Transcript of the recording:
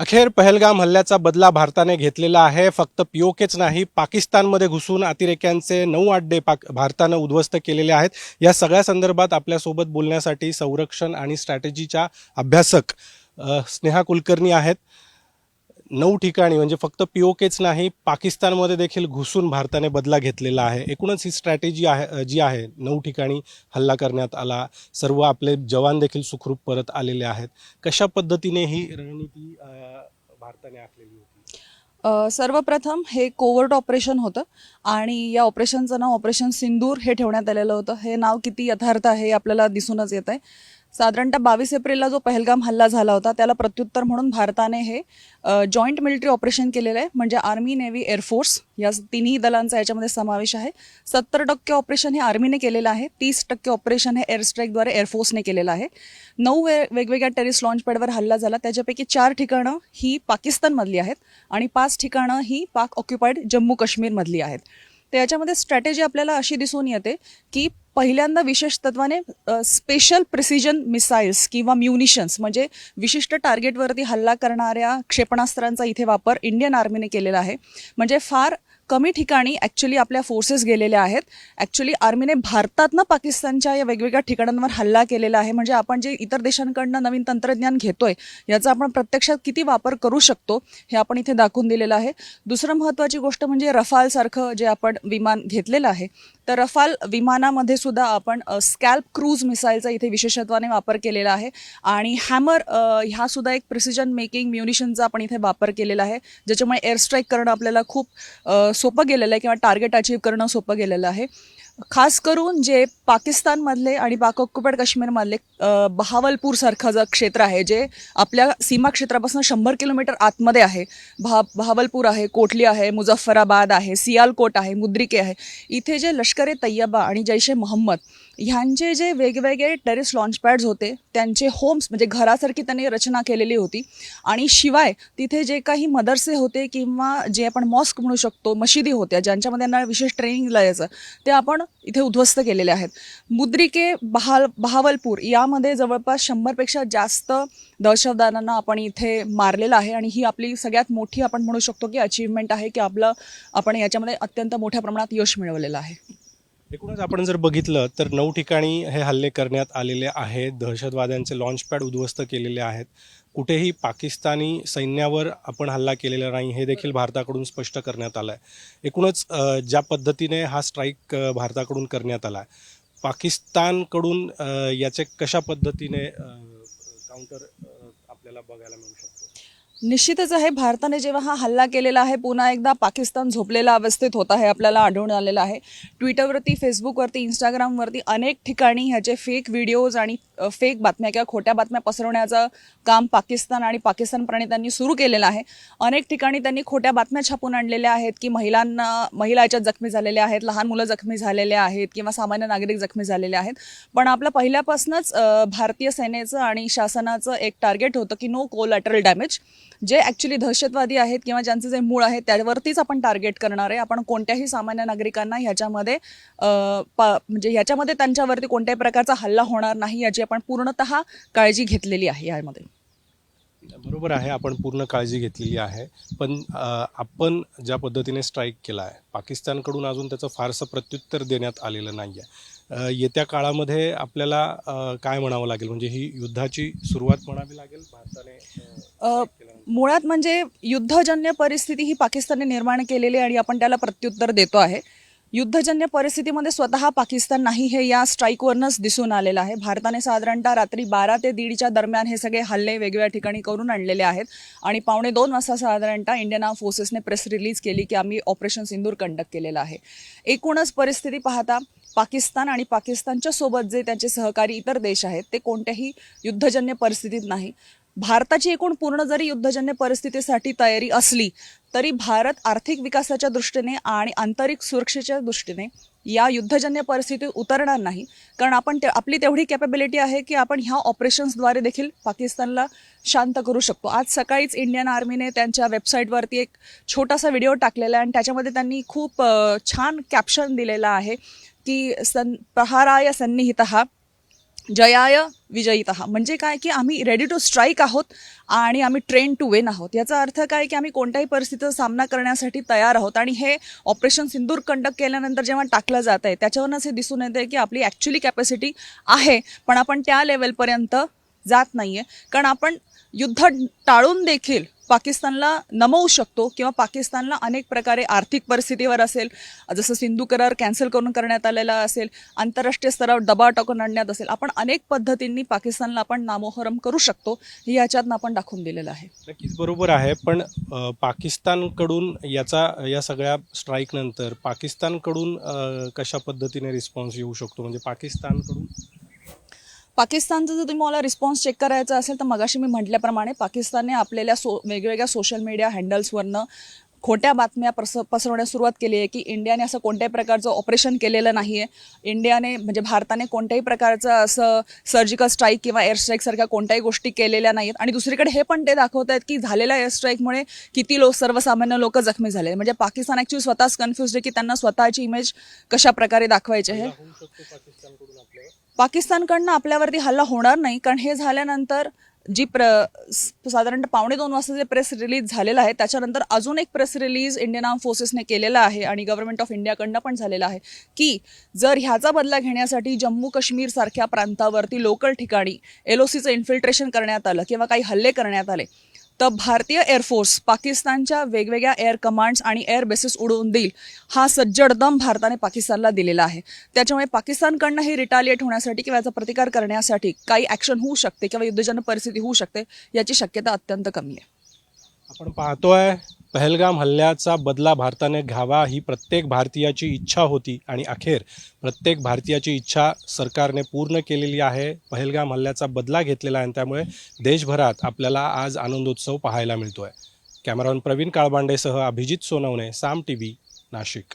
अखेर पहलगाम हल्ल्याचा बदला भारताने घेतलेला आहे. फक्त पीओकेच नाही पाकिस्तानमध्ये घुसून अतिरेक्यांचे नऊ अड्डे पाक भारतानं उद्ध्वस्त केलेले आहेत. या सगळ्या संदर्भात आपल्यासोबत बोलण्यासाठी संरक्षण आणि स्ट्रॅटेजीच्या अभ्यासक स्नेहा कुलकर्णी आहेत. नऊ ठिकाणी म्हणजे फक्त पीओकेच नाही पाकिस्तानमध्ये देखील घुसून भारताने बदला घेतलेला आहे. एकूणच ही स्ट्रॅटेजी आहे जी आहे नऊ ठिकाणी हल्ला करण्यात आला. सर्व आपले जवान देखील सुखरूप परत आलेले आहेत. कशा पद्धतीने ही रणनीती भारताने आखलेली होती? सर्वप्रथम हे कोवर्ट ऑपरेशन होतं आणि या ऑपरेशनचं नाव ऑपरेशन सिंदूर हे ठेवण्यात आलेलं होतं. हे नाव किती यथार्थ आहे हे आपल्याला दिसूनच येत आहे साधारणतः बावीस एप्रिलला जो पहलगाम हल्ला झाला होता त्याला प्रत्युत्तर म्हणून भारताने हे जॉईंट मिलिटरी ऑपरेशन केलेलं आहे. म्हणजे आर्मी नेव्ही एअरफोर्स या तिन्ही दलांचा याच्यामध्ये समावेश आहे. सत्तर टक्के ऑपरेशन हे आर्मीने केलेलं आहे. तीस टक्के ऑपरेशन हे एअर स्ट्राईकद्वारे एअरफोर्सने केलेलं आहे. नऊ वे वेगवेगळ्या टेरिस लॉन्चपॅडवर हल्ला झाला. त्याच्यापैकी चार ठिकाणं ही पाकिस्तानमधली आहेत आणि पाच ठिकाणं ही पाक ऑक्युपाईड जम्मू काश्मीरमधली आहेत. तर याच्यामध्ये स्ट्रॅटेजी आपल्याला अशी दिसून येते की पहिल्यांदा विशेष तत्वाने स्पेशल प्रिसिजन मिसाईल्स किंवा म्युनिशन्स म्हणजे विशिष्ट टार्गेटवरती हल्ला करणाऱ्या क्षेपणास्त्रांचा इथे वापर इंडियन आर्मीने केलेला आहे. म्हणजे फार कमी ठिकाणी ॲक्च्युली आपल्या फोर्सेस गेलेल्या आहेत. ॲक्च्युली आर्मीने भारतातनं पाकिस्तानच्या या वेगवेगळ्या ठिकाणांवर हल्ला केलेला आहे. म्हणजे आपण जे इतर देशांकडनं नवीन तंत्रज्ञान घेतोय याचा आपण प्रत्यक्षात किती वापर करू शकतो हे आपण इथे दाखवून दिलेलं आहे. दुसरं महत्त्वाची गोष्ट म्हणजे रफालसारखं जे आपण विमान घेतलेलं आहे तर रफाल विमानामध्ये सुद्धा आपण स्कॅल्प क्रूज मिसाईलचा इथे विशेषत्वाने वापर केलेला आहे. आणि हॅमर ह्या सुद्धा एक प्रिसिजन मेकिंग म्युनिशनचा आपण इथे वापर केलेला आहे ज्याच्यामुळे एअर स्ट्राईक करणं आपल्याला खूप सोपं गेलेलं आहे किंवा टार्गेट अचीव करणं सोपं गेलेलं आहे. खास करून जे पाकिस्तानमधले आणि पाक ऑक्युपाईड काश्मीरमधले बहावलपूरसारखं जे क्षेत्र आहे जे आपल्या सीमा क्षेत्रापासून शंभर किलोमीटर आतमध्ये आहे भा बहावलपूर आहे कोटली आहे मुझफ्फराबाद आहे सियालकोट आहे मुद्रिके आहे इथे जे लष्कर ए तय्यबा आणि जैश ए मोहम्मद ह्यांचे जे वेगवेगळे टेरेस लॉन्चपॅड्स होते त्यांचे होम्स म्हणजे घरासारखी त्यांनी रचना केलेली होती आणि शिवाय तिथे जे काही मदरसे होते किंवा जे आपण मॉस्क म्हणू शकतो मशिदी होत्या ज्यांच्यामध्ये यांना विशेष ट्रेनिंग यायचं ते आपण इथे उद्ध्वस्त केलेले आहेत. मुद्रिके बहाल बहावलपूर यामध्ये जवळपास शंभरपेक्षा जास्त दहशतवाद्यांना आपण इथे मारलेलं आहे आणि ही आपली सगळ्यात मोठी आपण म्हणू शकतो की अचीवमेंट आहे की आपलं आपण याच्यामध्ये अत्यंत मोठ्या प्रमाणात यश मिळवलेलं आहे. एकूणच आपण जर बघितलं तर नऊ ठिकाणी हे हल्ले करण्यात आलेले आहेत. दहशतवाद्यांचे लॉन्चपॅड उद्ध्वस्त केलेले आहेत. कुठेही पाकिस्तानी सैन्यावर आपण हल्ला केलेला नाही हे देखील भारताकडून स्पष्ट करण्यात आलं आहे एकूणच ज्या पद्धतीने हा स्ट्राईक भारताकडून करण्यात आला आहे पाकिस्तानकडून याचे कशा पद्धतीने काउंटर आपल्याला बघायला मिळू शकतो? निश्चितच आहे भारताने जेव्हा हा हल्ला केलेला आहे पुन्हा एकदा पाकिस्तान झोपलेला अवस्थेत होता हे आपल्याला आढळून आलेलं आहे. ट्विटरवरती फेसबुकवरती इंस्टाग्रामवरती अनेक ठिकाणी ह्याचे फेक व्हिडिओज आणि फेक बातम्या किंवा खोट्या बातम्या पसरवण्याचं काम पाकिस्तान आणि पाकिस्तान प्रणितांनी सुरू केलेलं आहे. अनेक ठिकाणी त्यांनी खोट्या बातम्या छापून आणलेल्या आहेत की महिलांना महिला याच्यात जखमी झालेल्या आहेत लहान मुलं जखमी झालेले आहेत किंवा सामान्य नागरिक जखमी झालेले आहेत. पण आपलं पहिल्यापासूनच भारतीय सेनेचं आणि शासनाचं एक टार्गेट होतं की नो कोलॅटरल डॅमेज जे ॲक्च्युली दहशतवादी आहेत किंवा ज्यांचं जे मूळ आहे त्यावरतीच आपण टार्गेट करणार आहे. आपण कोणत्याही सामान्य नागरिकांना ह्याच्यामध्ये पा म्हणजे ह्याच्यामध्ये त्यांच्यावरती कोणत्याही प्रकारचा हल्ला होणार नाही याची आपण पूर्णतः काळजी घेतलेली आहे यामध्ये. बरोबर आहे आपण पूर्ण काळजी घेतलेली आहे. पण आपण ज्या पद्धतीने स्ट्राईक केला आहे पाकिस्तानकडून अजून त्याचं फारसं प्रत्युत्तर देण्यात आलेलं नाही आहे येत्या काळामध्ये आपल्याला काय म्हणावं लागेल? म्हणजे ही युद्धाची सुरुवात म्हणावी लागेल? भारताने. मुळात म्हणजे युद्धजन्य परिस्थिती ही पाकिस्तानने निर्माण केलेली आणि आपण त्याला प्रत्युत्तर देतो आहे. युद्धजन्य परिस्थितीमध्ये स्वतः पाकिस्तान नाही हे या स्ट्राईकवरनंच दिसून आलेलं आहे. भारताने साधारणतः रात्री बारा ते दीडच्या दरम्यान हे सगळे हल्ले वेगवेगळ्या ठिकाणी करून आणलेले आहेत. आणि पावणे दोन वाजता साधारणतः इंडियन आर्म फोर्सेसने प्रेस रिलीज केली की आम्ही ऑपरेशन सिंदूर कंडक्ट केलेलं आहे. एकूणच परिस्थिती पाहता पाकिस्तान आणि पाकिस्तानच्या सोबत जे त्यांचे सहकारी इतर देश आहेत ते कोणत्याही युद्धजन्य परिस्थितीत नाही. भारताची एकूण पूर्ण जरी युद्धजन्य परिस्थितीसाठी तयारी असली तरी भारत आर्थिक विकासाच्या दृष्टीने आणि आंतरिक सुरक्षेच्या दृष्टीने या युद्धजन्य परिस्थितीत उतरणार नाही. कारण आपण ते आपली तेवढी कॅपेबिलिटी आहे की आपण ह्या ऑपरेशन्सद्वारे देखील पाकिस्तानला शांत करू शकतो. आज सकाळीच इंडियन आर्मीने त्यांच्या वेबसाईटवरती एक छोटासा व्हिडिओ टाकलेला आहे आणि त्याच्यामध्ये त्यांनी खूप छान कॅप्शन दिलेलं आहे की सन प्रहाराय सन्निहित जयाय विजयित. म्हणजे काय की आम्ही रेडी टू स्ट्राईक आहोत आणि आम्ही ट्रेन टू वेन आहोत. याचा अर्थ काय की आम्ही कोणत्याही परिस्थितीचा सामना करण्यासाठी तयार आहोत आणि हे ऑपरेशन सिंदूर कंडक्ट केल्यानंतर जेव्हा टाकलं जात आहे त्याच्यावरूनच हे दिसून येते की आपली ॲक्च्युली कॅपॅसिटी आहे पण आपण त्या लेवलपर्यंत जात नाही आहे कारण आपण युद्ध टाळून देखील पाकिस्तानला नमवू शकतो किंवा पाकिस्तानला अनेक प्रकारे आर्थिक परिस्थितीवर असेल जसं सिंधू करार कॅन्सल करून करण्यात आलेला असेल आंतरराष्ट्रीय स्तरावर दबाव टाकून आणण्यात असेल आपण अनेक पद्धतींनी पाकिस्तानला आपण नामोहरम करू शकतो हे याच्यातनं आपण दाखवून दिलेलं आहे. नक्कीच बरोबर आहे पण पाकिस्तानकडून याचा या सगळ्या स्ट्राईकनंतर पाकिस्तानकडून कशा पद्धतीने रिस्पॉन्स येऊ शकतो? म्हणजे पाकिस्तानकडून पाकिस्तानचा जर तुम्ही मला रिस्पॉन्स चेक करायचा असेल तर मगाशी मी म्हटल्याप्रमाणे पाकिस्तानने आपल्याला सो वेगवेगळ्या सोशल मीडिया हँडल्सवरनं खोट्या बातम्या पस पसरवण्यास सुरुवात केली आहे की इंडियाने असं कोणत्याही प्रकारचं ऑपरेशन केलेलं नाही आहे इंडियाने म्हणजे भारताने कोणत्याही प्रकारचं असं सर्जिकल स्ट्राईक किंवा एअर स्ट्राईकसारख्या कोणत्याही गोष्टी केलेल्या नाहीत आणि दुसरीकडे हे पण ते दाखवत आहेत की झालेल्या एअर स्ट्राईकमुळे किती लोक सर्वसामान्य लोक जखमी झाले. म्हणजे पाकिस्तान ॲक्च्युली स्वतःच कन्फ्युज आहे की त्यांना स्वतःची इमेज कशा प्रकारे दाखवायची आहे? पाकिस्तानकडून पाकिस्तानकडनं आपल्यावरती हल्ला होणार नाही कारण हे झाल्यानंतर जी प्र साधारण साधारणतः पावणे दोन वाजता जे प्रेस रिलीज झालेलं आहे त्याच्यानंतर अजून एक प्रेस रिलीज इंडियन आर्म फोर्सेसने केलेला आहे आणि गव्हर्नमेंट ऑफ इंडियाकडनं पण झालेला आहे की जर ह्याचा बदला घेण्यासाठी जम्मू काश्मीर सारख्या प्रांतावरती लोकल ठिकाणी एल ओ सीचं इन्फिल्ट्रेशन करण्यात आलं किंवा काही हल्ले करण्यात आले तर भारतीय एअरफोर्स पाकिस्तानच्या वेगवेगळ्या एअर कमांड्स आणि एअर बेसेस उडवून देईल. हा सज्जडदम भारताने पाकिस्तानला दिलेला आहे. त्याच्यामुळे पाकिस्तानकडनं हे रिटालिएट होण्यासाठी किंवा याचा प्रतिकार करण्यासाठी काही ॲक्शन होऊ शकते किंवा युद्धजन्य परिस्थिती होऊ शकते याची शक्यता अत्यंत कमी आहे. आपण पाहतोय पहलगाम हल्ल्याचा बदला भारताने घ्यावा ही प्रत्येक भारतीयाची इच्छा होती आणि अखेर प्रत्येक भारतीयाची इच्छा सरकारने पूर्ण केलेली आहे. पहलगाम हल्ल्याचा बदला घेतलेला आहे आणि त्यामुळे देशभरात आपल्याला आज आनंदोत्सव पाहायला मिळतोय. कॅमेरामॅन प्रवीण काळबांडेसह अभिजित सोनवणे साम टी व्ही नाशिक.